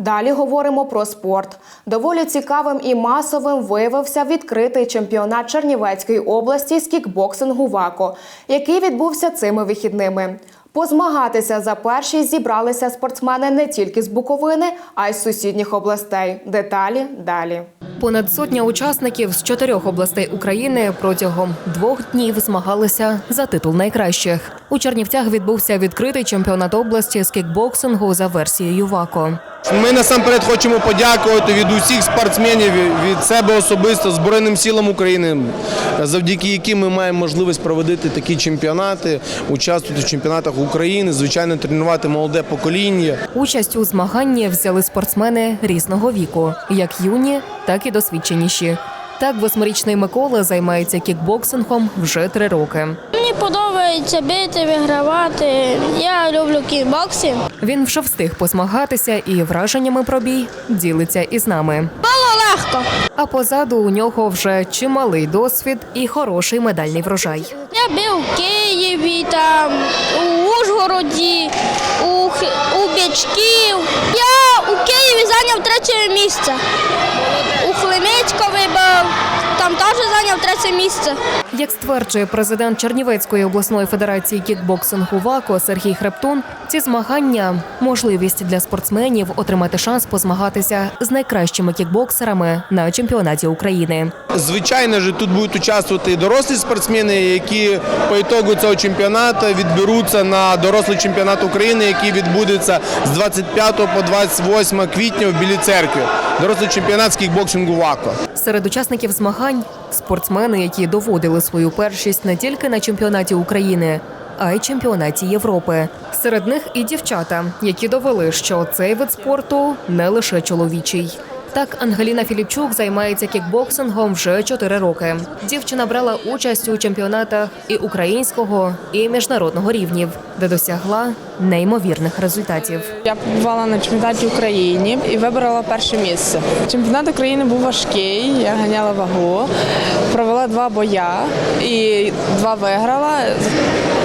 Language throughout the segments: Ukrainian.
Далі говоримо про спорт. Доволі цікавим і масовим виявився відкритий чемпіонат Чернівецької області з кікбоксингу ВАКО, який відбувся цими вихідними. Позмагатися за першість зібралися спортсмени не тільки з Буковини, а й з сусідніх областей. Деталі далі. Понад сотня учасників з чотирьох областей України протягом двох днів змагалися за титул найкращих. У Чернівцях відбувся відкритий чемпіонат області з кікбоксингу за версією ВАКО. Ми насамперед хочемо подякувати від усіх спортсменів, від себе особисто Збройним силам України, завдяки яким ми маємо можливість проводити такі чемпіонати, участвувати в чемпіонатах України, звичайно, тренувати молоде покоління. Участь у змаганні взяли спортсмени різного віку, як юні, так і досвідченіші. Так, восьмирічний Микола займається кікбоксингом вже три роки. Мені подобається бити, вигравати. Я люблю кікбоксинг. Він вже встиг позмагатися і враженнями про бій ділиться із нами. Було легко. А позаду у нього вже чималий досвід і хороший медальний врожай. Я бив у Києві, там, у Ужгороді, у, у Бічків. Я у Києві зайняв третє місце. У Хлемицькові був, там теж зайняв третє місце. Як стверджує президент Чернівецької обласної федерації кікбоксингу ВАКО Сергій Хрептун, ці змагання можливість для спортсменів отримати шанс позмагатися з найкращими кікбоксерами на чемпіонаті України. Звичайно ж, тут будуть участвувати і дорослі спортсмени, які по ітогу цього чемпіонату відберуться на дорослий чемпіонат України, який відбудеться з 25 по 28 квітня в Білій церкві. Дорослий чемпіонат з кікбоксингу ВАКО. Серед учасників змагань спортсмени, які доводили свою першість не тільки на чемпіонаті України, а й чемпіонаті Європи. Серед них і дівчата, які довели, що цей вид спорту не лише чоловічий. Так, Ангеліна Філіпчук займається кікбоксингом вже 4 роки. Дівчина брала участь у чемпіонатах і українського, і міжнародного рівнів, де досягла неймовірних результатів. Я побувала на чемпіонаті України і вибрала перше місце. Чемпіонат України був важкий, я ганяла вагу, провела два боя і два виграла.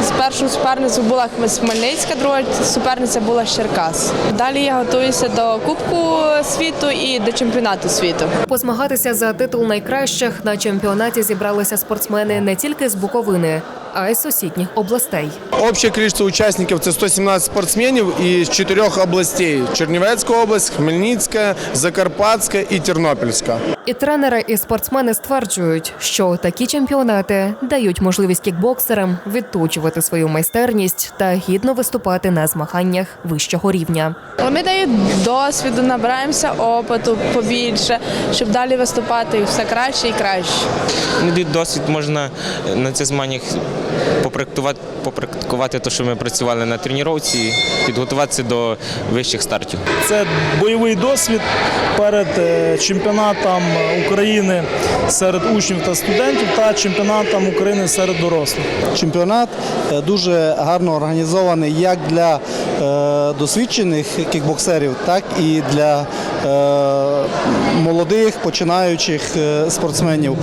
З суперницю була Хмельницька, друга суперниця була Черкас. Далі я готуюся до Кубку світу і до чемпіонату світу. Позмагатися за титул найкращих на чемпіонаті зібралися спортсмени не тільки з Буковини, а й сусідніх областей. Общее количество участников це 117 спортсменів із чотирьох областей: Чернівецька область, Хмельницька, Закарпатська і Тернопільська. І тренери, і спортсмени стверджують, що такі чемпіонати дають можливість кікбоксерам відточувати свою майстерність та гідно виступати на змаганнях вищого рівня. Вони дають досвіду, набираємося опиту побільше, щоб далі виступати все краще і краще. Досвід можна на цих змаганнях попрактикувати, попрактикувати те, що ми працювали на тренувці, підготуватися до вищих стартів. Це бойовий досвід перед е, чемпіонатом України серед учнів та студентів та чемпіонатом України серед дорослих. Чемпіонат е, дуже гарно організований як для досвідчених кікбоксерів, так і для е, молодих починаючих е, спортсменів.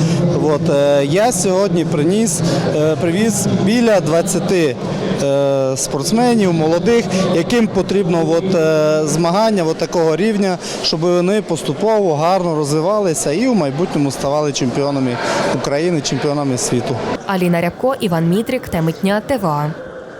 От, е, я сьогодні приніс, е, привіз біля 20 е, спортсменів, молодих, яким потрібно от, е, змагання от такого рівня, щоб вони поступово гарно розвивалися і в майбутньому ставали чемпіонами України, чемпіонами світу. Аліна Рябко, Іван Мітрік, Темитня, ТВА.